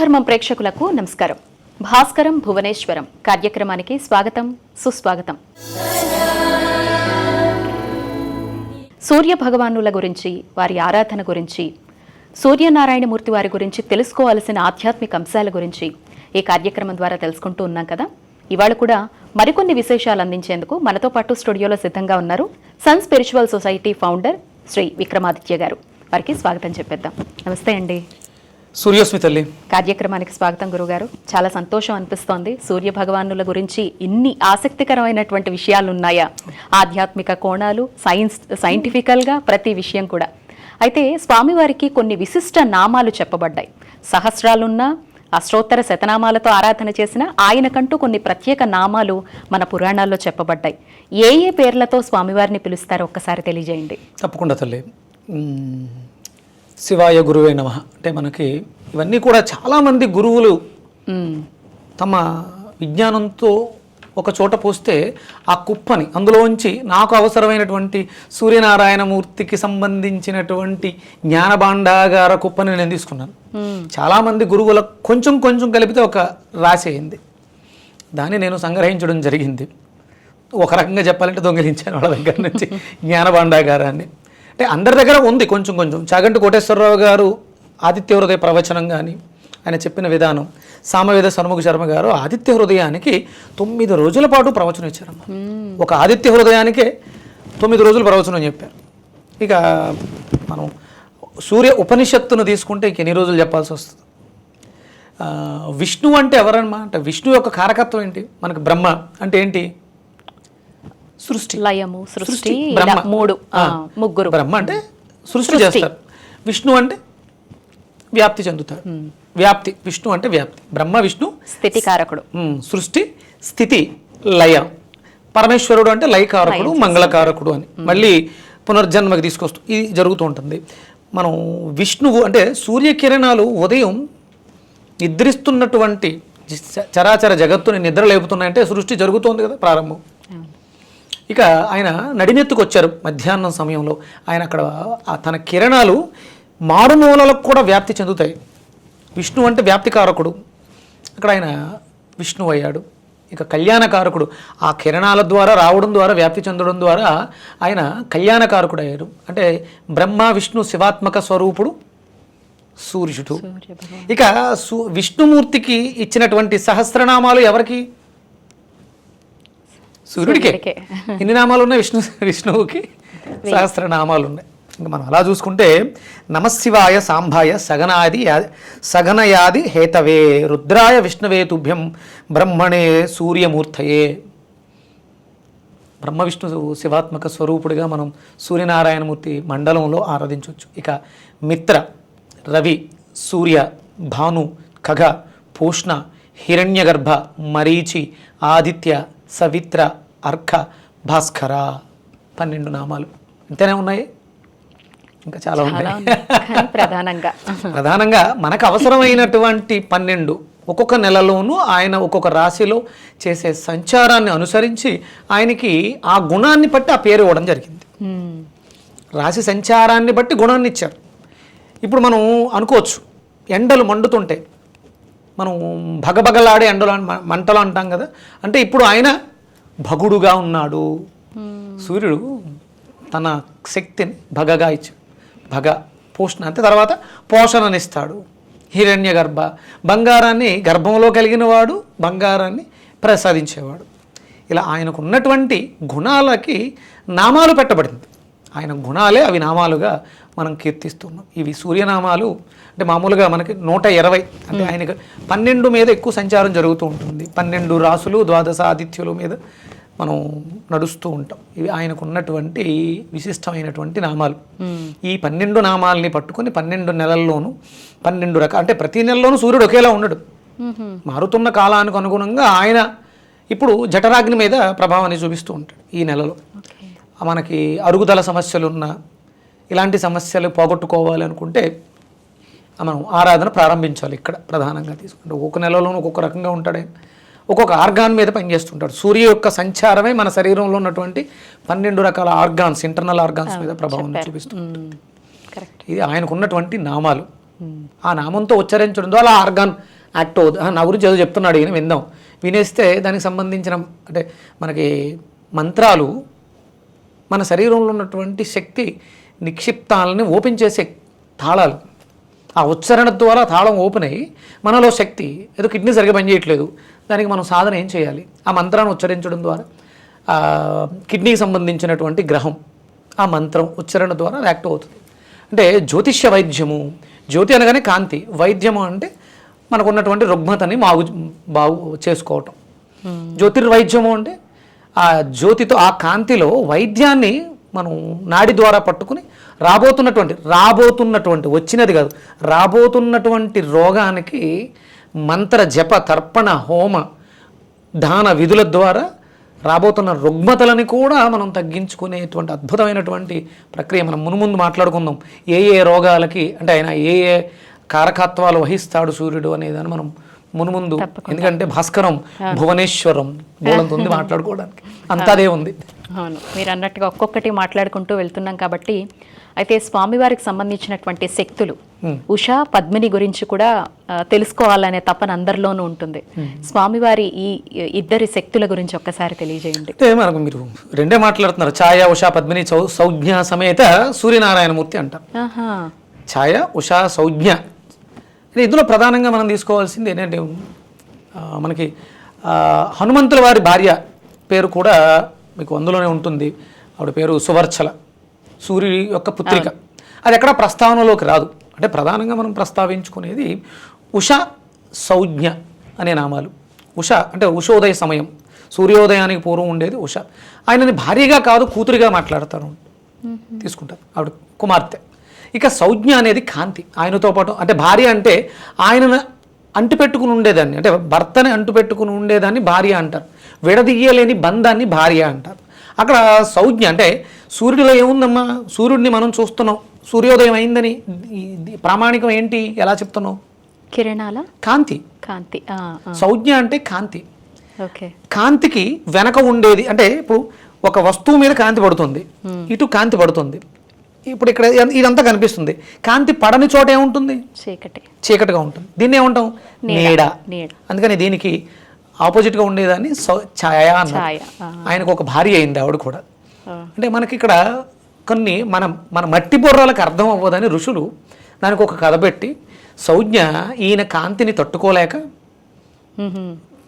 హిందూ ప్రేక్షకులకు నమస్కారం. భాస్కరం భువనేశ్వరం కార్యక్రమానికి స్వాగతం సుస్వాగతం. సూర్య భగవానుల గురించి వారి ఆరాధన గురించి సూర్యనారాయణమూర్తి వారి గురించి తెలుసుకోవాల్సిన ఆధ్యాత్మిక అంశాల గురించి ఈ కార్యక్రమం ద్వారా తెలుసుకుంటూ ఉన్నాం కదా. ఇవాళ కూడా మరికొన్ని విశేషాలు అందించేందుకు మనతో పాటు స్టూడియోలో సిద్ధంగా ఉన్నారు sun spiritual society founder Shri Vikramaditya గారు. వారికి స్వాగతం చెప్పేద్దాం. నమస్తే అండి. సూర్యోస్మి తల్లి కార్యక్రమానికి స్వాగతం గురుగారు. చాలా సంతోషం అనిపిస్తోంది. సూర్య భగవానుల గురించి ఇన్ని ఆసక్తికరమైనటువంటి విషయాలు ఉన్నాయా? ఆధ్యాత్మిక కోణాలు సైన్స్ సైంటిఫికల్గా ప్రతి విషయం కూడా. అయితే స్వామివారికి కొన్ని విశిష్ట నామాలు చెప్పబడ్డాయి. సహస్రాలున్నా అష్టోత్తర శతనామాలతో ఆరాధన చేసిన ఆయనకంటూ కొన్ని ప్రత్యేక నామాలు మన పురాణాల్లో చెప్పబడ్డాయి. ఏ ఏ పేర్లతో స్వామివారిని పిలుస్తారో ఒక్కసారి తెలియజేయండి. తప్పకుండా తల్లి. శివాయ గురువే నమ. అంటే మనకి ఇవన్నీ కూడా చాలామంది గురువులు. తమ విజ్ఞానంతో ఒక చోట పోస్తే ఆ కుప్పని అందులోంచి నాకు అవసరమైనటువంటి సూర్యనారాయణమూర్తికి సంబంధించినటువంటి జ్ఞానభాండాగార కుప్పని నేను తీసుకున్నాను. చాలామంది గురువుల కొంచెం కొంచెం కలిపితే ఒక రాశి అయింది. దాన్ని నేను సంగ్రహించడం జరిగింది. ఒక రకంగా చెప్పాలంటే దొంగిలించాను వాళ్ళ దగ్గర నుంచి జ్ఞానభాండాగారాన్ని. అంటే అందరి దగ్గర ఉంది కొంచెం కొంచెం. చాగంటి కోటేశ్వరరావు గారు ఆదిత్య హృదయ ప్రవచనం కానీ ఆయన చెప్పిన విధానం సామవేద సన్ముఖ శర్మ గారు ఆదిత్య హృదయానికి తొమ్మిది రోజుల పాటు ప్రవచనం ఇచ్చారమ్మా. ఒక ఆదిత్య హృదయానికే తొమ్మిది రోజులు ప్రవచనం చెప్పారు. ఇక మనం సూర్య ఉపనిషత్తును తీసుకుంటే ఇంక ఎన్ని రోజులు చెప్పాల్సి వస్తుంది? విష్ణు అంటే ఎవరమ్మా? అంటే విష్ణు యొక్క కారకత్వం ఏంటి? మనకు బ్రహ్మ అంటే ఏంటి? సృష్టి. లయము సృష్టి మూడు. ముగ్గురు. బ్రహ్మ అంటే సృష్టి చేస్తారు. విష్ణు అంటే వ్యాప్తి చెందుతాడు. వ్యాప్తి విష్ణు అంటే వ్యాప్తి. బ్రహ్మ విష్ణు స్థితి కారకుడు సృష్టి స్థితి లయ. పరమేశ్వరుడు అంటే లయకారకుడు మంగళకారకుడు అని. మళ్ళీ పునర్జన్మకి తీసుకొస్తూ ఇది జరుగుతూ ఉంటుంది. మనం విష్ణువు అంటే సూర్యకిరణాలు ఉదయం నిద్రిస్తున్నటువంటి చరాచర జగత్తుని నిద్ర లేపుతున్నాయంటే సృష్టి జరుగుతోంది కదా ప్రారంభం. ఇక ఆయన నడినెత్తుకు వచ్చారు మధ్యాహ్నం సమయంలో. ఆయన అక్కడ తన కిరణాలు మారుమూలలకు కూడా వ్యాప్తి చెందుతాయి. విష్ణు అంటే వ్యాప్తికారకుడు. అక్కడ ఆయన విష్ణు అయ్యాడు. ఇక కళ్యాణకారకుడు. ఆ కిరణాల ద్వారా రావడం ద్వారా వ్యాప్తి చెందడం ద్వారా ఆయన కళ్యాణకారకుడు అయ్యాడు. అంటే బ్రహ్మ విష్ణు శివాత్మక స్వరూపుడు సూర్యుడు. ఇక సు విష్ణుమూర్తికి ఇచ్చినటువంటి సహస్రనామాలు ఎవరికి? సూర్యుడికే. ఎన్ని నామాలు ఉన్నాయి విష్ణు విష్ణువుకి. సహస్రనామాలు ఉన్నాయి ఇంకా మనం అలా చూసుకుంటే నమశివాయ సాంబాయ సగనాది సగనయాది హేతవే రుద్రాయ విష్ణువే తుభ్యం బ్రహ్మణే సూర్యమూర్తయే. బ్రహ్మ విష్ణు శివాత్మక స్వరూపుడిగా మనం సూర్యనారాయణమూర్తి మండలంలో ఆరాధించవచ్చు. ఇక మిత్ర రవి సూర్య భాను ఖగ పూష్ణ హిరణ్యగర్భ మరీచి ఆదిత్య సవిత్ర అర్క భాస్కర పన్నెండు నామాలు. ఇంతనే ఉన్నాయి? ఇంకా చాలా ఉన్నాయి. ప్రధానంగా. ప్రధానంగా మనకు అవసరమైనటువంటి పన్నెండు ఒక్కొక్క నెలలోనూ ఆయన ఒక్కొక్క రాశిలో చేసే సంచారాన్ని అనుసరించి ఆయనకి ఆ గుణాన్ని బట్టి ఆ పేరు ఇవ్వడం జరిగింది. రాశి సంచారాన్ని బట్టి గుణాన్ని ఇచ్చారు. ఇప్పుడు మనం అనుకోవచ్చు ఎండలు మండుతుంటే మనం భగభగలాడే ఎండలు మంటలు అంటాం కదా. అంటే ఇప్పుడు ఆయన భగుడుగా ఉన్నాడు. సూర్యుడు తన శక్తిని భగగా ఇచ్చాడు భగ పోషణ అంతే తర్వాత పోషణనిస్తాడు. హిరణ్య గర్భ బంగారాన్ని గర్భంలో కలిగిన వాడు బంగారాన్ని ప్రసాదించేవాడు. ఇలా ఆయనకు ఉన్నటువంటి గుణాలకి నామాలు పెట్టబడింది. ఆయన గుణాలే అవి నామాలుగా మనం కీర్తిస్తున్నాం. ఇవి సూర్యనామాలు అంటే మామూలుగా మనకి నూట ఇరవై అంటే ఆయనకు పన్నెండు మీద ఎక్కువ సంచారం జరుగుతూ ఉంటుంది. పన్నెండు రాసులు ద్వాదశ ఆదిత్యుల మీద మనం నడుస్తూ ఉంటాం. ఇవి ఆయనకు ఉన్నటువంటి విశిష్టమైనటువంటి నామాలు. ఈ పన్నెండు నామాల్ని పట్టుకొని పన్నెండు నెలల్లోనూ పన్నెండు రకాల అంటే ప్రతి నెలలోనూ సూర్యుడు ఒకేలా ఉండడు. మారుతున్న కాలానికి అనుగుణంగా ఆయన ఇప్పుడు జఠరాగ్ని మీద ప్రభావాన్ని చూపిస్తూ ఉంటాడు ఈ నెలలో. మనకి అరుగుదల సమస్యలు ఉన్న ఇలాంటి సమస్యలు పోగొట్టుకోవాలి అనుకుంటే మనం ఆరాధన ప్రారంభించాలి ఇక్కడ ప్రధానంగా తీసుకుంటే. ఒక్కొక్క నెలలోనూ ఒక్కొక్క రకంగా ఉంటాడు ఒక్కొక్క ఆర్గాన్ మీద పనిచేస్తుంటాడు. సూర్య యొక్క సంచారమే మన శరీరంలో ఉన్నటువంటి పన్నెండు రకాల ఆర్గాన్స్ ఇంటర్నల్ ఆర్గాన్స్ మీద ప్రభావం చూపిస్తుంది కరెక్ట్ ఇది ఆయనకు ఉన్నటువంటి నామాలు ఆ నామంతో ఉచ్చరించడం ద్వారా ఆర్గాన్ యాక్ట్ అవుతుంది. ఆ, నా గురించి ఏదో చెప్తున్నాడు ఈయన విందాం. వినేస్తే దానికి సంబంధించిన అంటే మనకి మంత్రాలు మన శరీరంలో ఉన్నటువంటి శక్తి నిక్షిప్తాలని ఓపెన్ చేసే తాళాలు. ఆ ఉచ్చారణ ద్వారా తాళం ఓపెన్ అయ్యి మనలో శక్తి ఏదో కిడ్నీ సరిగ్గా పనిచేయట్లేదు. దానికి మనం సాధన ఏం చేయాలి? ఆ మంత్రాన్ని ఉచ్చరించడం ద్వారా కిడ్నీకి సంబంధించినటువంటి గ్రహం ఆ మంత్రం ఉచ్చారణ ద్వారా యాక్ట్ అవుతుంది. అంటే జ్యోతిష్య వైద్యము జ్యోతి అనగానే కాంతి. వైద్యము అంటే మనకు ఉన్నటువంటి రుగ్మతని బాగు బాగు చేసుకోవటం. జ్యోతిర్వైద్యము అంటే ఆ జ్యోతితో ఆ కాంతిలో వైద్యాన్ని మనం నాడి ద్వారా పట్టుకుని రాబోతున్నటువంటి రాబోతున్నటువంటి వచ్చినది కాదు రాబోతున్నటువంటి రోగానికి మంత్ర జప తర్పణ హోమ దాన విధుల ద్వారా రాబోతున్న రుగ్మతలని కూడా మనం తగ్గించుకునేటువంటి అద్భుతమైనటువంటి ప్రక్రియ మనం మునుముందు మాట్లాడుకుందాం. ఏ ఏ రోగాలకి అంటే ఆయన ఏ ఏ కారకత్వాలు వహిస్తాడు సూర్యుడు అనేదాన్ని మనం మునుముందు. ఎందుకంటే భాస్కరం భువనేశ్వరం బోళంత ఉంది మాట్లాడుకోవడానికి. అంతాదే ఉంది. అవును. మీరు అన్నట్టుగా ఒక్కొక్కటి మాట్లాడుకుంటూ వెళ్తున్నాం కాబట్టి అయితే స్వామివారికి సంబంధించినటువంటి శక్తులు ఉషా పద్మిని గురించి కూడా తెలుసుకోవాలనే తపన అందరిలోనూ ఉంటుంది. స్వామివారి ఈ ఇద్దరి శక్తుల గురించి ఒక్కసారి తెలియజేయండి. అంటే మనకు మీరు రెండే మాట్లాడుతున్నారు. ఛాయ ఉషా పద్మిని సౌజ్ఞ సమేత సూర్యనారాయణమూర్తి అంటారు. ఛాయ ఉషా సౌజ్ఞ ఇందులో ప్రధానంగా మనం తీసుకోవాల్సింది ఏంటంటే మనకి హనుమంతుల వారి భార్య పేరు కూడా మీకు అందులోనే ఉంటుంది. ఆవిడ పేరు సువర్చల సూర్యుడి యొక్క పుత్రిక. అది ఎక్కడ ప్రస్తావనలోకి రాదు. అంటే ప్రధానంగా మనం ప్రస్తావించుకునేది ఉష సౌజ్ఞ అనే నామాలు. ఉష అంటే ఉషోదయ సమయం. సూర్యోదయానికి పూర్వం ఉండేది ఉష. ఆయనని భార్యగా కాదు కూతురిగా మాట్లాడతారు. తీసుకుంటారు. ఆవిడ కుమార్తె. ఇక సౌజ్ఞ అనేది కాంతి. ఆయనతో పాటు అంటే భార్య అంటే ఆయనను అంటుపెట్టుకుని ఉండేదాన్ని. అంటే భర్తని అంటుపెట్టుకుని ఉండేదాన్ని భార్య అంటారు. విడదీయలేని బంధాన్ని భార్య అంటారు. అక్కడ సౌజ్ఞ అంటే సూర్యుడిలో ఏముందమ్మా? సూర్యుడిని మనం చూస్తున్నాం. సూర్యోదయం అయిందని ప్రామాణికం ఏంటి? ఎలా చెప్తున్నావు? కిరణాల? కాంతి. కాంతి. సౌజ్ఞ అంటే కాంతి. ఓకే. కాంతికి వెనక ఉండేది అంటే ఇప్పుడు ఒక వస్తువు మీద కాంతి పడుతుంది. ఇటు కాంతి పడుతుంది. ఇప్పుడు ఇక్కడ ఇద- ఇదంతా కనిపిస్తుంది. కాంతి పడని చోట ఏముంటుంది? చీకటి. చీకటిగా ఉంటుంది. దీన్ని ఏమంటాం? నీడ. అందుకని దీనికి ఆపోజిట్గా ఉండేదాన్ని ఛాయ ఆ, ఆయనకు ఒక భార్య అయింది ఆవిడ కూడా. అంటే మనకి ఇక్కడ కొన్ని మనం మన మట్టి బుర్రలకు అర్థం అవ్వదని ఋషులు దానికి ఒక కథ పెట్టి సౌజ్ఞ ఈయన కాంతిని తట్టుకోలేక.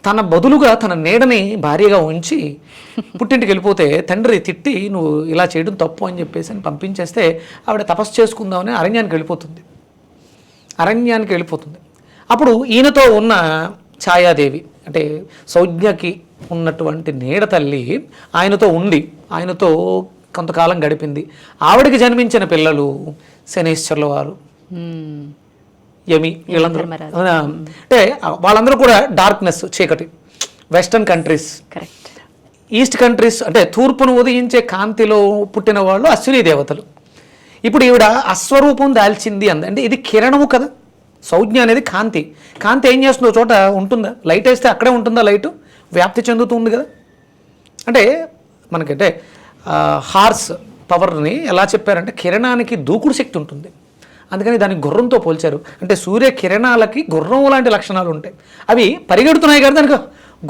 తన బదులుగా తన నీడని భార్యగా ఉంచి పుట్టింటికి వెళ్ళిపోతే తండ్రి తిట్టి నువ్వు ఇలా చేయడం తప్పు అని చెప్పేసి అని పంపించేస్తే ఆవిడ తపస్సు చేసుకుందామని అరణ్యానికి వెళ్ళిపోతుంది. అరణ్యానికి వెళ్ళిపోతుంది. అప్పుడు ఈయనతో ఉన్న ఛాయాదేవి అంటే సౌజ్ఞకి ఉన్నటువంటి నీడ తల్లి ఆయనతో ఉండి ఆయనతో కొంతకాలం గడిపింది. ఆవిడకి జన్మించిన పిల్లలు శనేశ్వర్ల వారు. యమి వీళ్ళందరూ? అంటే వాళ్ళందరూ కూడా డార్క్నెస్ చీకటి. వెస్టర్న్ కంట్రీస్ ఈస్ట్ కంట్రీస్ అంటే తూర్పును ఉదయించే కాంతిలో పుట్టిన వాళ్ళు అశ్విని దేవతలు. ఇప్పుడు ఈవిడ అశ్వరూపం దాల్చింది అంది. అంటే ఇది కిరణము కదా. సౌజ్ఞ అనేది కాంతి. కాంతి ఏం చేస్తుందో చోట ఉంటుందా? లైట్ వేస్తే అక్కడే ఉంటుందా లైటు వ్యాప్తి చెందుతుంది కదా. అంటే మనకంటే హార్స్ పవర్ని ఎలా చెప్పారంటే కిరణానికి దూకుడు శక్తి ఉంటుంది. అందుకని దాన్ని గుర్రంతో పోల్చారు. అంటే సూర్య కిరణాలకి గుర్రం లాంటి లక్షణాలు ఉంటాయి. అవి పరిగెడుతున్నాయి కదా దానికి.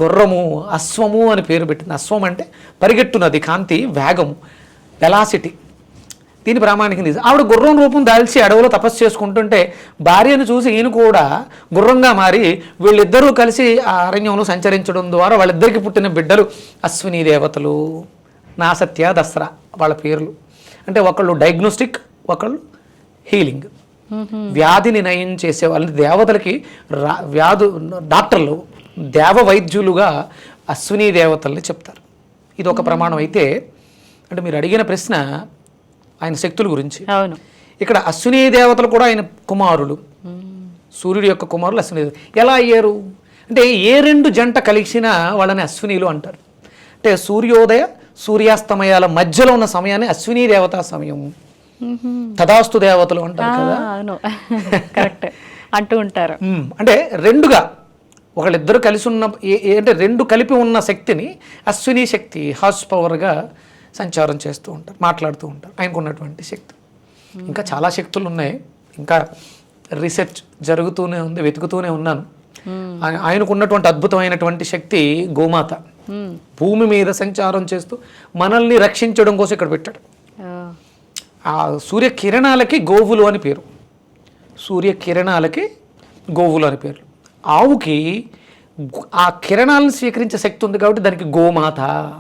గుర్రము అశ్వము అని పేరు పెట్టింది. అశ్వం అంటే పరిగెట్టున్నది కాంతి వేగము వెలాసిటీ దీని ప్రామాణిక నిజం. ఆవిడ గుర్రం రూపం దాల్చి అడవులో తపస్సు చేసుకుంటుంటే భార్యను చూసి ఈయన కూడా గుర్రంగా మారి వీళ్ళిద్దరూ కలిసి ఆ అరణ్యంలో సంచరించడం ద్వారా వాళ్ళిద్దరికి పుట్టిన బిడ్డలు అశ్విని దేవతలు నాసత్య దసరా వాళ్ళ పేర్లు. అంటే ఒకళ్ళు డయాగ్నోస్టిక్ ఒకళ్ళు హీలింగ్. వ్యాధిని నయం చేసే వాళ్ళని దేవతలకి రా వ్యాధు డాక్టర్లు దేవ వైద్యులుగా అశ్విని దేవతల్ని చెప్తారు. ఇది ఒక ప్రమాణం అయితే అంటే మీరు అడిగిన ప్రశ్న ఆయన శక్తుల గురించి. అవును. ఇక్కడ అశ్విని దేవతలు కూడా ఆయన కుమారులు. సూర్యుడి యొక్క కుమారులు అశ్విని దేవతలు. ఎలా అయ్యారు? అంటే ఏ రెండు జంట కలిసినా వాళ్ళని అశ్వినీలు అంటారు. అంటే సూర్యోదయ సూర్యాస్తమయాల మధ్యలో ఉన్న సమయాన్ని అశ్విని దేవతా సమయం తదాస్తు దేవతలు అంటారు కదా? అవును. కరెక్ట్. అంటూ ఉంటారు. అంటే రెండుగా ఒకళ్ళిద్దరు కలిసి ఉన్న అంటే రెండు కలిపి ఉన్న శక్తిని అశ్విని శక్తి హార్స్ పవర్గా సంచారం చేస్తూ ఉంటారు మాట్లాడుతూ ఉంటారు ఆయనకు ఉన్నటువంటి శక్తి. ఇంకా చాలా శక్తులు ఉన్నాయి. ఇంకా రీసెర్చ్ జరుగుతూనే ఉంది వెతుకుతూనే ఉన్నాను. ఆయ- ఆయనకు ఉన్నటువంటి అద్భుతమైనటువంటి శక్తి గోమాత. భూమి మీద సంచారం చేస్తూ మనల్ని రక్షించడం కోసం ఇక్కడ పెట్టాడు. ఆ, సూర్యకిరణాలకి సూర్య కిరణాలకి గోవులు అని పేరు. సూర్య కిరణాలకి గోవులు అని పేరు. ఆవుకి ఆ కిరణాలను స్వీకరించే శక్తి ఉంది కాబట్టి దానికి గోమాత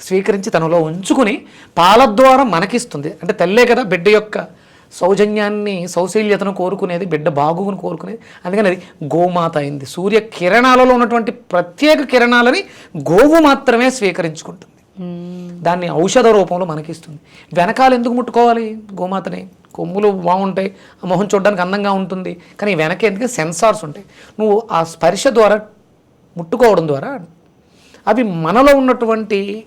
స్వీకరించి తనలో ఉంచుకుని పాల ద్వారా మనకిస్తుంది. అంటే తల్లే కదా బిడ్డ యొక్క సౌజన్యాన్ని సౌశల్యతను కోరుకునేది బిడ్డ బాగుని కోరుకునేది. అందుకని అది గోమాత అయింది. సూర్య కిరణాలలో ఉన్నటువంటి ప్రత్యేక కిరణాలని గోవు మాత్రమే స్వీకరించుకుంటుంది. దాన్ని ఔషధ రూపంలో మనకిస్తుంది. వెనకాల ఎందుకు ముట్టుకోవాలి? గోమాతని. కొమ్ములు బాగుంటాయి. ఆ మొహం చూడడానికి అందంగా ఉంటుంది. కానీ వెనక ఎందుకు? సెన్సార్స్ ఉంటాయి. నువ్వు ఆ స్పర్శ ద్వారా ముట్టుకోవడం ద్వారా అవి మనలో ఉన్నటువంటి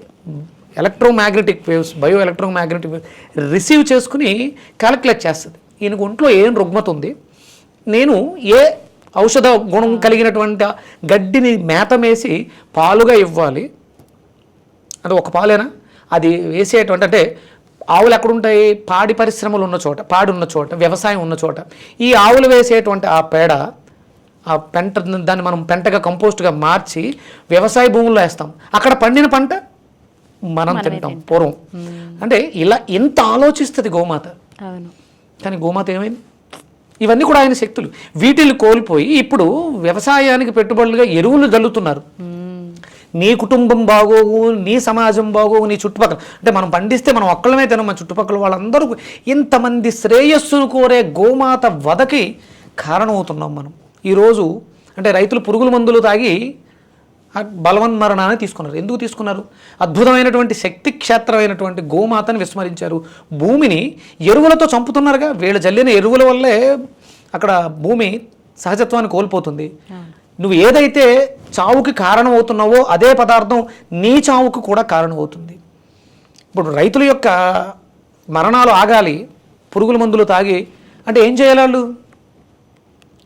electromagnetic waves bio electromagnetic waves receive చేసుకుని క్యాలిక్యులేట్ చేస్తుంది. ఈయనకు ఒంట్లో ఏం రుగ్మత ఉంది? నేను ఏ ఔషధ గుణం కలిగినటువంటి గడ్డిని మేతమేసి పాలుగా ఇవ్వాలి. అంటే ఒక పాలేనా? అది వేసేటువంటి అంటే ఆవులు ఎక్కడుంటాయి? పాడి పరిశ్రమలు ఉన్న చోట పాడి ఉన్న చోట వ్యవసాయం ఉన్న చోట. ఈ ఆవులు వేసేటువంటి ఆ పేడ ఆ పెంట దాన్ని మనం పెంటగా కంపోస్ట్గా మార్చి వ్యవసాయ భూముల్లో వేస్తాం. అక్కడ పండిన పంట మనం తింటాం పూర్వం. అంటే ఇలా ఎంత ఆలోచిస్తుంది గోమాత. కానీ గోమాత ఏమైంది? ఇవన్నీ కూడా ఆయన శక్తులు. వీటిని కోల్పోయి ఇప్పుడు వ్యవసాయానికి పెట్టుబడులుగా ఎరువులు జల్లుతున్నారు. నీ కుటుంబం బాగోగు నీ సమాజం బాగోగు నీ చుట్టుపక్కల అంటే మనం పండిస్తే మనం ఒక్కళ్ళమే తినం మన చుట్టుపక్కల వాళ్ళందరూ ఇంతమంది శ్రేయస్సును కోరే గోమాత వదకి కారణమవుతున్నాం మనం. ఈరోజు అంటే రైతులు పురుగుల మందులు తాగి బలవన్మరణాన్ని తీసుకున్నారు. ఎందుకు తీసుకున్నారు? అద్భుతమైనటువంటి శక్తి క్షేత్రమైనటువంటి గోమాతను విస్మరించారు. భూమిని ఎరువులతో చంపుతున్నారుగా. వీళ్ళు జల్లిన ఎరువుల వల్లే అక్కడ భూమి సహజత్వాన్ని కోల్పోతుంది. నువ్వు ఏదైతే చావుకి కారణమవుతున్నావో అదే పదార్థం నీ చావుకు కూడా కారణమవుతుంది. ఇప్పుడు రైతుల యొక్క మరణాలు ఆగాలి పురుగుల మందులు తాగి అంటే ఏం చేయాలి వాళ్ళు?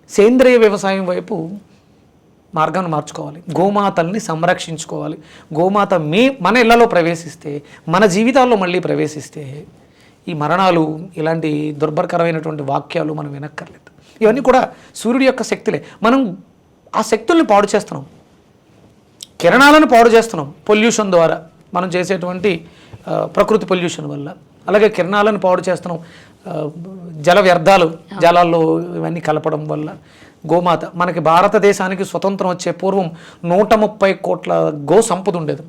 సేంద్రియ వ్యవసాయం వైపు మార్గాన్ని మార్చుకోవాలి. గోమాతల్ని సంరక్షించుకోవాలి. గోమాత మీ మన ఇళ్ళలో ప్రవేశిస్తే మన జీవితాల్లో మళ్ళీ ప్రవేశిస్తే ఈ మరణాలు ఇలాంటి దుర్భరకరమైనటువంటి వాక్యాలు మనం వినక్కర్లేదు. ఇవన్నీ కూడా సూర్యుడి యొక్క శక్తులే. మనం ఆ శక్తుల్ని పాడు చేస్తున్నాం. కిరణాలను పాడు చేస్తున్నాం పొల్యూషన్ ద్వారా. మనం చేసేటువంటి ప్రకృతి పొల్యూషన్ వల్ల. అలాగే కిరణాలను పాడు చేస్తున్నాం జల వ్యర్థాలు జలాల్లో ఇవన్నీ కలపడం వల్ల. గోమాత మనకి భారతదేశానికి స్వతంత్రం వచ్చే పూర్వం నూట ముప్పై కోట్ల గో సంపద ఉండేది.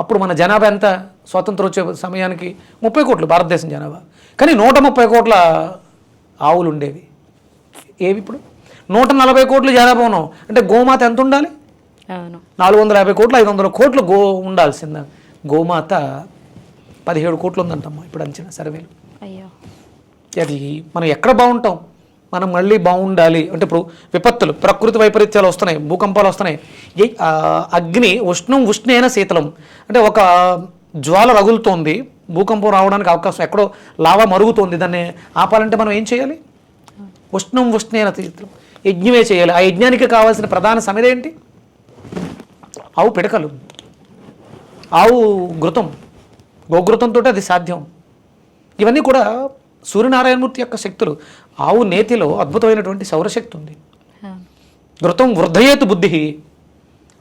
అప్పుడు మన జనాభా ఎంత? స్వాతంత్రం వచ్చే సమయానికి ముప్పై కోట్లు భారతదేశం జనాభా. కానీ నూట ముప్పై కోట్ల ఆవులు ఉండేవి. ఏవి ఇప్పుడు? నూట నలభై కోట్లు జనాభా అంటే గోమాత ఎంత ఉండాలి? నాలుగు వందల యాభై కోట్లు ఐదు వందల కోట్లు గో ఉండాల్సింద. గోమాత పదిహేడు కోట్లు ఉందంటమ్మా ఇప్పుడు అంచనా సర్వేలు. అయ్యో. అది మనం ఎక్కడ బాగుంటాం? మనం మళ్ళీ బాగుండాలి. అంటే ఇప్పుడు విపత్తులు ప్రకృతి వైపరీత్యాలు వస్తున్నాయి భూకంపాలు వస్తున్నాయి. అగ్ని ఉష్ణం ఉష్ణేన శీతలం. అంటే ఒక జ్వాల రగులుతోంది భూకంపం రావడానికి అవకాశం ఎక్కడో లావా మరుగుతోంది దాన్ని ఆపాలంటే మనం ఏం చేయాలి? ఉష్ణం ఉష్ణేన శీతలం. యజ్ఞమే చేయాలి. ఆ యజ్ఞానికి కావాల్సిన ప్రధాన సమితి ఏంటి? ఆవు పిడకలు. ఆవు ఘృతం. గోఘృతంతో అది సాధ్యం. ఇవన్నీ కూడా సూర్యనారాయణమూర్తి యొక్క శక్తులు. ఆవు నేతిలో అద్భుతమైనటువంటి సౌరశక్తి ఉంది. ఘృతం వృద్ధయేతు బుద్ధి.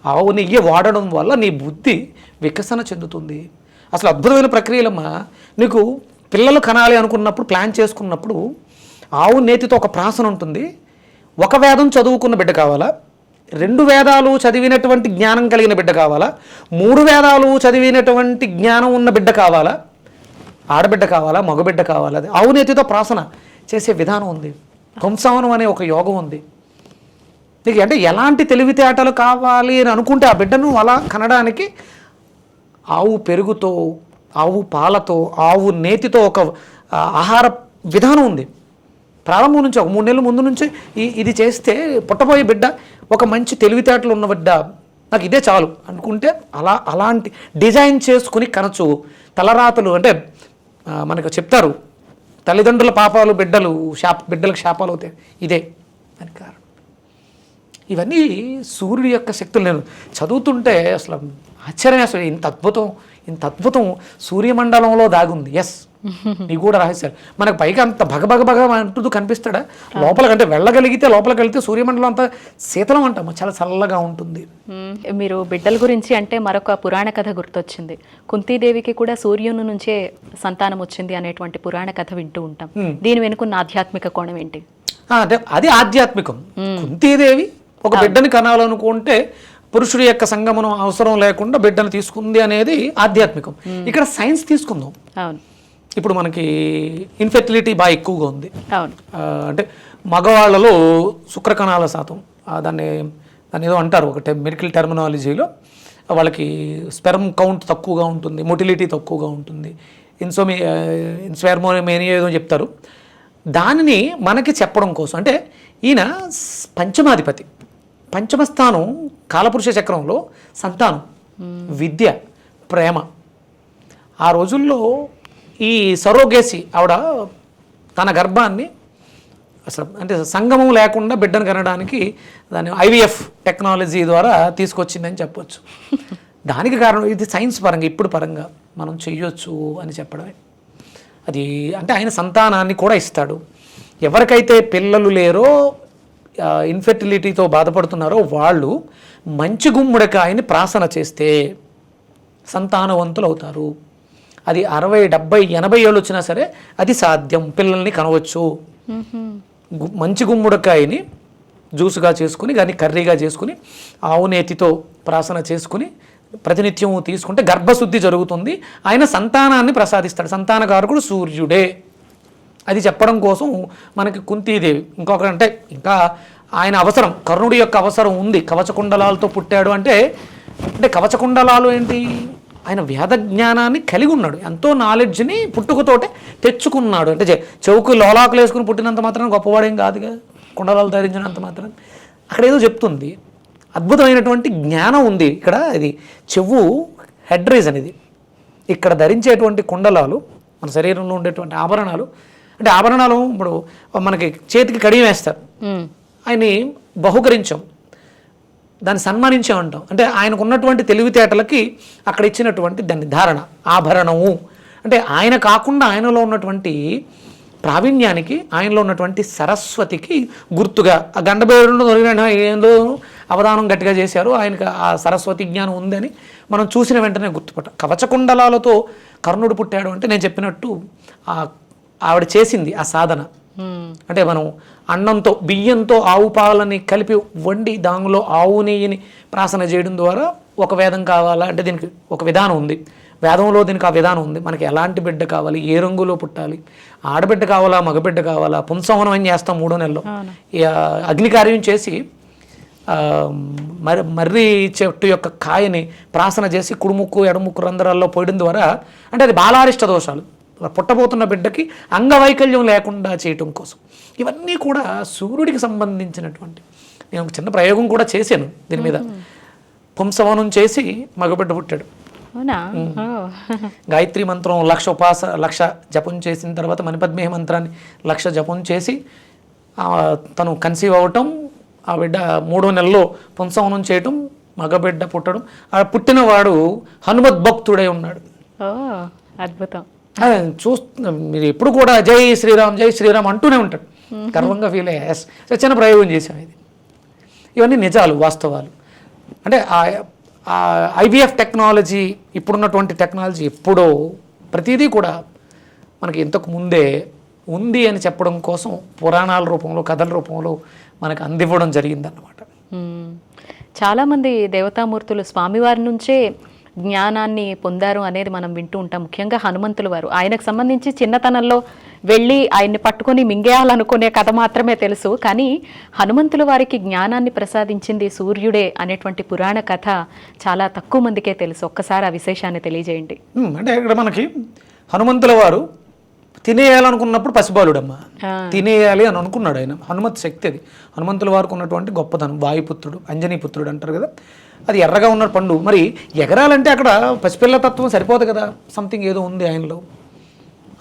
ఆవు నెయ్యి వాడడం వల్ల నీ బుద్ధి వికసన చెందుతుంది. అసలు అద్భుతమైన ప్రక్రియలమ్మా. నీకు పిల్లలు కనాలి అనుకున్నప్పుడు ప్లాన్ చేసుకున్నప్పుడు ఆవు నేతితో ఒక ప్రాసన ఉంటుంది. ఒక వేదం చదువుకున్న బిడ్డ కావాలా? రెండు వేదాలు చదివినటువంటి జ్ఞానం కలిగిన బిడ్డ కావాలా? మూడు వేదాలు చదివినటువంటి జ్ఞానం ఉన్న బిడ్డ కావాలా? ఆడబిడ్డ కావాలా? మగబిడ్డ కావాలా? అది ఆవు నేతితో ప్రాసన చేసే విధానం ఉంది. కంసవనం అనే ఒక యోగం ఉంది. నీకు అంటే ఎలాంటి తెలివితేటలు కావాలి అని అనుకుంటే ఆ బిడ్డను అలా కనడానికి ఆవు పెరుగుతో ఆవు పాలతో ఆవు నేతితో ఒక ఆహార విధానం ఉంది. ప్రారంభం నుంచి ఒక మూడు నెలల ముందు నుంచి ఈ ఇది చేస్తే పుట్టబోయే బిడ్డ ఒక మంచి తెలివితేటలు ఉన్న బిడ్డ నాకు ఇదే చాలు అనుకుంటే అలా అలాంటి డిజైన్ చేసుకుని కనచు తలరాతలు అంటే మనకు చెప్తారు తల్లిదండ్రుల పాపాలు బిడ్డలు శాప బిడ్డలకు శాపాలు అవుతాయి. ఇదే అని కారణం. ఇవన్నీ సూర్యుడి యొక్క శక్తులు. నేను చదువుతుంటే అసలు ఆశ్చర్యం అసలు ఇంత అద్భుతం ఇంత అద్భుతం సూర్యమండలంలో దాగుంది. ఎస్ నీకు కూడా రహస్యాలు మనకు పైకి అంత భగ భగ భగ అంటూ కనిపిస్తాడా? లోపలికి అంటే వెళ్ళగలిగితే లోపలికి వెళ్తే సూర్యమండలం అంతా శీతలం అంటాము. చాలా చల్లగా ఉంటుంది. మీరు బిడ్డల గురించి అంటే మరొక పురాణ కథ గుర్తొచ్చింది. కుంతీదేవికి కూడా సూర్యుని నుంచే సంతానం వచ్చింది అనేటువంటి పురాణ కథ వింటూ ఉంటాం. దీని వెనుకున్న ఆధ్యాత్మిక కోణం ఏంటి? అది ఆధ్యాత్మికం. కుంతీదేవి ఒక బిడ్డని కనాలనుకుంటే పురుషుడి యొక్క సంగమనం అవసరం లేకుండా బిడ్డను తీసుకుంది అనేది ఆధ్యాత్మికం. ఇక్కడ సైన్స్ తీసుకుందాం. అవును. ఇప్పుడు మనకి ఇన్ఫెర్టిలిటీ బాగా ఎక్కువగా ఉంది. అంటే మగవాళ్ళలో శుక్రకణాల శాతం దాన్ని దాన్ని ఏదో అంటారు ఒక మెడికల్ టెర్మినాలజీలో వాళ్ళకి స్పెర్మ్ కౌంట్ తక్కువగా ఉంటుంది మొటిలిటీ తక్కువగా ఉంటుంది. ఇన్సోమి ఇన్స్పెర్మోమేనియా ఏదో చెప్తారు. దానిని మనకి చెప్పడం కోసం అంటే ఈయన పంచమాధిపతి పంచమ స్థానం కాలపురుష చక్రంలో సంతానం విద్య ప్రేమ. ఆ రోజుల్లో ఈ సరోగేసి ఆవిడ తన గర్భాన్ని అసలు అంటే సంగమం లేకుండా బిడ్డను కనడానికి దాని ఐవీఎఫ్ టెక్నాలజీ ద్వారా తీసుకొచ్చిందని చెప్పొచ్చు. దానికి కారణం ఇది సైన్స్ పరంగా ఇప్పుడు పరంగా మనం చెయ్యొచ్చు అని చెప్పడమే. అది అంటే ఆయన సంతానాన్ని కూడా ఇస్తాడు. ఎవరికైతే పిల్లలు లేరో ఇన్ఫెర్టిలిటీతో బాధపడుతున్నారో వాళ్ళు మంచి గుమ్మడికాయని ప్రాసన చేస్తే సంతానవంతులు అవుతారు అది అరవై డెబ్బై ఎనభై ఏళ్ళు వచ్చినా సరే అది సాధ్యం. పిల్లల్ని కనవచ్చు. మంచి గుమ్మడికాయని జ్యూస్గా చేసుకుని దాన్ని కర్రీగా చేసుకుని ఆవు నేతితో ప్రాసన చేసుకుని ప్రతినిత్యం తీసుకుంటే గర్భశుద్ధి జరుగుతుంది. ఆయన సంతానాన్ని ప్రసాదిస్తాడు. సంతానకారకుడు సూర్యుడే. అది చెప్పడం కోసం మనకి కుంతీదేవి ఇంకొకటి అంటే ఇంకా ఆయన అవసరం. కర్ణుడి యొక్క అవసరం ఉంది. కవచకుండలాలతో పుట్టాడు అంటే అంటే కవచకుండలాలు ఏంటి? ఆయన వేద జ్ఞానాన్ని కలిగి ఉన్నాడు. ఎంతో నాలెడ్జ్ని పుట్టుకతోటే తెచ్చుకున్నాడు. అంటే చెవుకు లోలాకులు వేసుకుని పుట్టినంత మాత్రం గొప్పవాడేం కాదుగా కుండలాలు ధరించినంత మాత్రం అక్కడ ఏదో చెప్తుంది. అద్భుతమైనటువంటి జ్ఞానం ఉంది. ఇక్కడ ఇది చెవు హెడ్ రీజన్ ఇది ఇక్కడ ధరించేటువంటి కుండలాలు మన శరీరంలో ఉండేటువంటి ఆభరణాలు అంటే ఆభరణాలు ఇప్పుడు మనకి చేతికి కడియం వేస్తారు. ఆయన్ని బహుకరించాం. దాన్ని సన్మానించే అంటాం అంటే ఆయనకు ఉన్నటువంటి తెలివితేటలకి అక్కడ ఇచ్చినటువంటి దాన్ని ధారణ ఆభరణము. అంటే ఆయన కాకుండా ఆయనలో ఉన్నటువంటి ప్రావీణ్యానికి ఆయనలో ఉన్నటువంటి సరస్వతికి గుర్తుగా ఆ గండబేరుడు దొరికిన ఏందో అవధానం గట్టిగా చేశారు ఆయనకు ఆ సరస్వతి జ్ఞానం ఉందని మనం చూసిన వెంటనే గుర్తుపట్టాం. కవచకుండలాలతో కర్ణుడు పుట్టాడు అంటే నేను చెప్పినట్టు ఆవిడ చేసింది ఆ సాధన. అంటే మనం అన్నంతో బియ్యంతో ఆవు పాలని కలిపి వండి దానిలో ఆవు నెయ్యిని ప్రాసన చేయడం ద్వారా ఒక వేదం కావాలా? అంటే దీనికి ఒక విధానం ఉంది. వేదంలో దీనికి ఆ విధానం ఉంది. మనకి ఎలాంటి బిడ్డ కావాలి? ఏ రంగులో పుట్టాలి? ఆడబిడ్డ కావాలా? మగబిడ్డ కావాలా? పుంసవనం అని చేస్తాం మూడో నెలలో? అగ్నికార్యం చేసి మరి మర్రి చెట్టు యొక్క కాయని ప్రాసన చేసి కుడుముక్కు ఎడముక్కు రంధ్రాల్లో పోయడం ద్వారా అంటే అది బాలారిష్ట దోషాలు. పుట్టబోతున్న బిడ్డకి అంగవైకల్యం లేకుండా చేయటం కోసం. ఇవన్నీ కూడా సూర్యుడికి సంబంధించినటువంటి నేను ఒక చిన్న ప్రయోగం కూడా చేశాను దీని మీద. పుంసవనం చేసి మగబిడ్డ పుట్టాడు. గాయత్రి మంత్రం లక్ష ఉపాస లక్ష జపం చేసిన తర్వాత మణిపద్మేహ మంత్రాన్ని లక్ష జపం చేసి తను కన్సీవ్ అవ్వటం ఆ బిడ్డ మూడో నెలలో పుంసవనం చేయటం మగబిడ్డ పుట్టడం ఆ పుట్టినవాడు హనుమద్ భక్తుడై ఉన్నాడు అద్భుతం. అదే చూస్తు మీరు ఎప్పుడు కూడా జై శ్రీరామ్ జై శ్రీరామ్ అంటూనే ఉంటాడు గర్వంగా ఫీల్ అయ్యా. ఎస్ చిన్న ప్రయోగం చేశాం ఇది. ఇవన్నీ నిజాలు వాస్తవాలు. అంటే ఐవీఎఫ్ టెక్నాలజీ ఇప్పుడున్నటువంటి టెక్నాలజీ ఎప్పుడో ప్రతిదీ కూడా మనకి ఇంతకు ముందే ఉంది అని చెప్పడం కోసం పురాణాల రూపంలో కథల రూపంలో మనకు అందివ్వడం జరిగిందన్నమాట. చాలామంది దేవతామూర్తులు స్వామివారి నుంచే జ్ఞానాన్ని పొందారు అనేది మనం వింటూ ఉంటాం. ముఖ్యంగా హనుమంతుల వారు. ఆయనకు సంబంధించి చిన్నతనంలో వెళ్ళి ఆయన్ని పట్టుకొని మింగేయాలనుకునే కథ మాత్రమే తెలుసు. కానీ హనుమంతుల వారికి జ్ఞానాన్ని ప్రసాదించింది సూర్యుడే అనేటువంటి పురాణ కథ చాలా తక్కువ మందికే తెలుసు. ఒక్కసారి ఆ విశేషాన్ని తెలియజేయండి. అంటే ఇక్కడ మనకి హనుమంతుల వారు తినేయాలనుకున్నప్పుడు పసిబాలుడమ్మ. తినేయాలి అని అనుకున్నాడు ఆయన. హనుమత్ శక్తి అది. హనుమంతుల వారికి ఉన్నటువంటి గొప్పతనం వాయుపుత్రుడు అంజనీపుత్రుడు అంటారు కదా. అది ఎర్రగా ఉన్న పండు. మరి ఎగరాలంటే అక్కడ పసిపిల్ల తత్వం సరిపోదు కదా. సంథింగ్ ఏదో ఉంది ఆయనలో.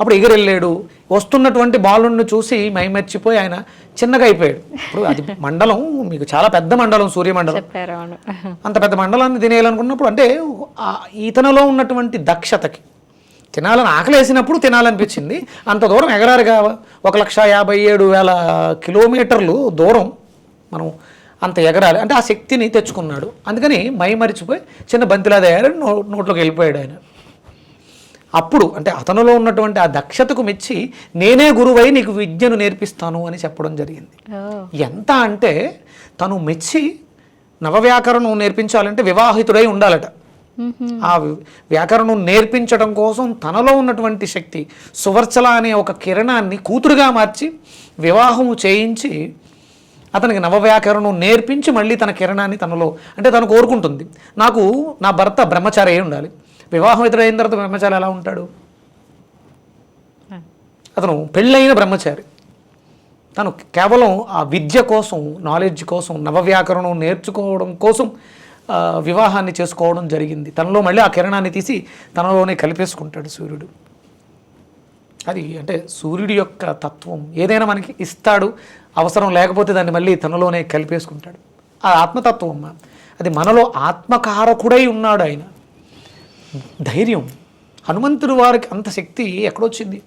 అప్పుడు ఎగిరెళ్ళాడు. వస్తున్నటువంటి బాలుని చూసి మైమర్చిపోయి ఆయన చిన్నగా అయిపోయాడు. ఇప్పుడు అది మండలం మీకు చాలా పెద్ద మండలం సూర్యమండలం. అంత పెద్ద మండలాన్ని తినేయాలనుకున్నప్పుడు అంటే ఆ ఇతనిలో ఉన్నటువంటి దక్షతకి తినాలని ఆకలేసినప్పుడు తినాలనిపించింది. అంత దూరం ఎగరారుగా ఒక లక్ష యాభై ఏడు వేల కిలోమీటర్లు దూరం మనం అంత ఎగరాలి. అంటే ఆ శక్తిని తెచ్చుకున్నాడు. అందుకని మై మరిచిపోయి చిన్న బంతిలా తయారని నో నోట్లోకి వెళ్ళిపోయాడు ఆయన. అప్పుడు అంటే అతనిలో ఉన్నటువంటి ఆ దక్షతకు మెచ్చి నేనే గురువై నీకు విద్యను నేర్పిస్తాను అని చెప్పడం జరిగింది. ఎంత అంటే తను మెచ్చి నవవ్యాకరణం నేర్పించాలంటే వివాహితుడై ఉండాలట. ఆ వ్యాకరణం నేర్పించడం కోసం తనలో ఉన్నటువంటి శక్తి సువర్చల అనే ఒక కిరణాన్ని కూతురుగా మార్చి వివాహము చేయించి అతనికి నవవ్యాకరణం నేర్పించి మళ్ళీ తన కిరణాన్ని తనలో అంటే తను కోరుకుంటుంది. నాకు నా భర్త బ్రహ్మచారి అయి ఉండాలి. వివాహం ఎదురైన తర్వాత బ్రహ్మచారి ఎలా ఉంటాడు? అతను పెళ్ళైన బ్రహ్మచారి. తను కేవలం ఆ విద్య కోసం నాలెడ్జ్ కోసం నవవ్యాకరణం నేర్చుకోవడం కోసం వివాహాన్ని చేసుకోవడం జరిగింది. తనలో మళ్ళీ ఆ కిరణాన్ని తీసి తనలోనే కలిపేసుకుంటాడు సూర్యుడు. అది అంటే సూర్యుడి యొక్క తత్వం. ఏదైనా మనకి ఇస్తాడు అవసరం లేకపోతే దాన్ని మళ్ళీ తనలోనే కలిపేసుకుంటాడు. ఆ ఆత్మతత్వం అమ్మ. అది మనలో ఆత్మకారకుడై ఉన్నాడు ఆయన. ధైర్యం. హనుమంతుడి వారికి అంత శక్తి ఎక్కడొచ్చింది?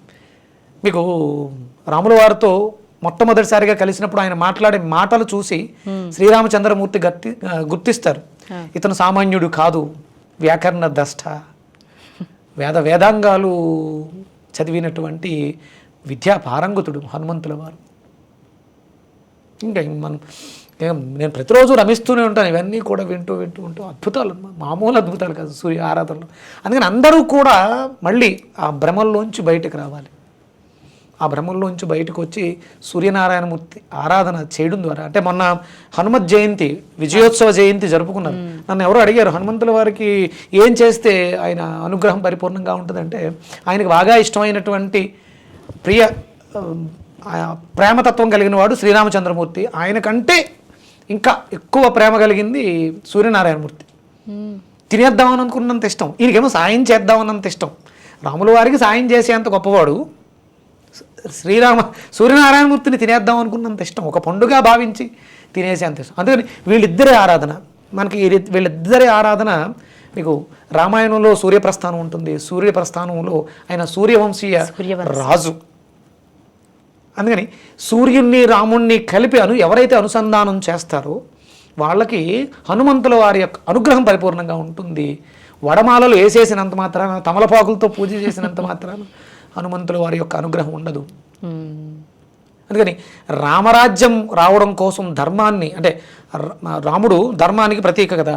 మీకు రాముల వారితో మొట్టమొదటిసారిగా కలిసినప్పుడు ఆయన మాట్లాడే మాటలు చూసి శ్రీరామచంద్రమూర్తి గట్టి గుర్తిస్తారు. ఇతను సామాన్యుడు కాదు. వ్యాకరణ దష్ట. వేద వేదాంగాలు చదివినటువంటి విద్యా పారంగతుడు హనుమంతుల వారు. ఇంకా మనం నేను ప్రతిరోజు రమిస్తూనే ఉంటాను. ఇవన్నీ కూడా వింటూ వింటూ వింటూ అద్భుతాలు. మామూలు అద్భుతాలు కాదు సూర్య ఆరాధనలో. అందుకని అందరూ కూడా మళ్ళీ ఆ భ్రమల్లోంచి బయటకు రావాలి. ఆ భ్రమంలోంచి బయటకు వచ్చి సూర్యనారాయణమూర్తి ఆరాధన చేయడం ద్వారా అంటే మొన్న హనుమత్ జయంతి విజయోత్సవ జయంతి జరుపుకున్నారు. నన్ను ఎవరు అడిగారు హనుమంతుల వారికి ఏం చేస్తే ఆయన అనుగ్రహం పరిపూర్ణంగా ఉంటుందంటే ఆయనకు బాగా ఇష్టమైనటువంటి ప్రియ ప్రేమతత్వం కలిగిన వాడు శ్రీరామచంద్రమూర్తి. ఆయన కంటే ఇంకా ఎక్కువ ప్రేమ కలిగింది సూర్యనారాయణమూర్తి. తినేద్దామని అనుకున్నంత ఇష్టం. ఈయనకేమో సాయం చేద్దామన్నంత ఇష్టం. రాముల వారికి సాయం చేసేంత గొప్పవాడు శ్రీరామ సూర్యనారాయణమూర్తిని తినేద్దాం అనుకున్నంత ఇష్టం. ఒక పండుగ భావించి తినేసేంత ఇష్టం. అందుకని వీళ్ళిద్దరి ఆరాధన మనకి వీళ్ళిద్దరి ఆరాధన మీకు రామాయణంలో సూర్యప్రస్థానం ఉంటుంది. సూర్యప్రస్థానంలో ఆయన సూర్యవంశీయ సూర్యవంశీ. రాజు. అందుకని సూర్యుణ్ణి రాముణ్ణి కలిపి అను ఎవరైతే అనుసంధానం చేస్తారో వాళ్ళకి హనుమంతుల వారి యొక్క అనుగ్రహం పరిపూర్ణంగా ఉంటుంది. వడమాలలు వేసేసినంత మాత్రాన తమలపాకులతో పూజ చేసినంత మాత్రాన హనుమంతుల వారి యొక్క అనుగ్రహం ఉండదు. అందుకని రామరాజ్యం రావడం కోసం ధర్మాన్ని అంటే రాముడు ధర్మానికి ప్రతీక కదా.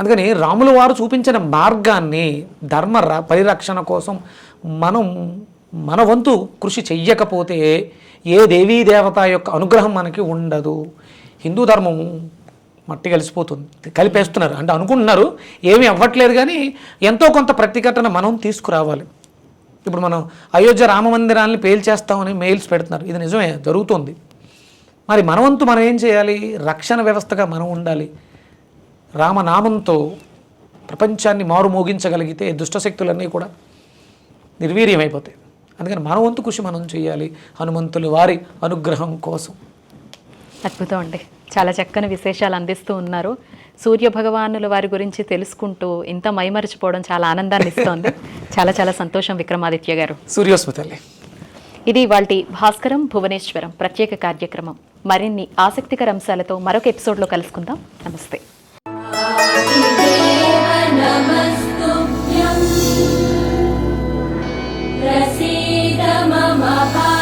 అందుకని రాముల వారు చూపించిన మార్గాన్ని ధర్మ పరిరక్షణ కోసం మనం మన వంతు కృషి చెయ్యకపోతే ఏ దేవీ దేవత యొక్క అనుగ్రహం మనకి ఉండదు. హిందూ ధర్మం మట్టి కలిసిపోతుంది కలిపేస్తున్నారు. అంటే అనుకుంటున్నారు ఏమీ అవ్వట్లేదు కానీ ఎంతో కొంత ప్రతిఘటన మనం తీసుకురావాలి. ఇప్పుడు మనం అయోధ్య రామ మందిరాన్ని పేల్చేస్తామని మెయిల్స్ పెడుతున్నారు. ఇది నిజమే జరుగుతుంది. మరి మనవంతు మనం ఏం చేయాలి? రక్షణ వ్యవస్థగా మనం ఉండాలి. రామనామంతో ప్రపంచాన్ని మారు మోగించగలిగితే దుష్టశక్తులన్నీ కూడా నిర్వీర్యమైపోతాయి. అందుకని మన వంతు కృషి మనం చేయాలి. హనుమంతులు వారి అనుగ్రహం కోసం. అద్భుతం అండి. చాలా చక్కని విశేషాలు అందిస్తూ ఉన్నారు. సూర్య భగవానుల వారి గురించి తెలుసుకుంటూ ఇంత మైమరిచిపోవడం చాలా ఆనందాన్ని ఇస్తోంది. చాలా చాలా సంతోషం విక్రమాదిత్య గారు. సూర్యోస్మతల్లి ఇది వాళ్ళ భాస్కరం భువనేశ్వరం ప్రత్యేక కార్యక్రమం. మరిన్ని ఆసక్తికర అంశాలతో మరొక ఎపిసోడ్లో కలుసుకుందాం. నమస్తే. నమస్తే mama, papa.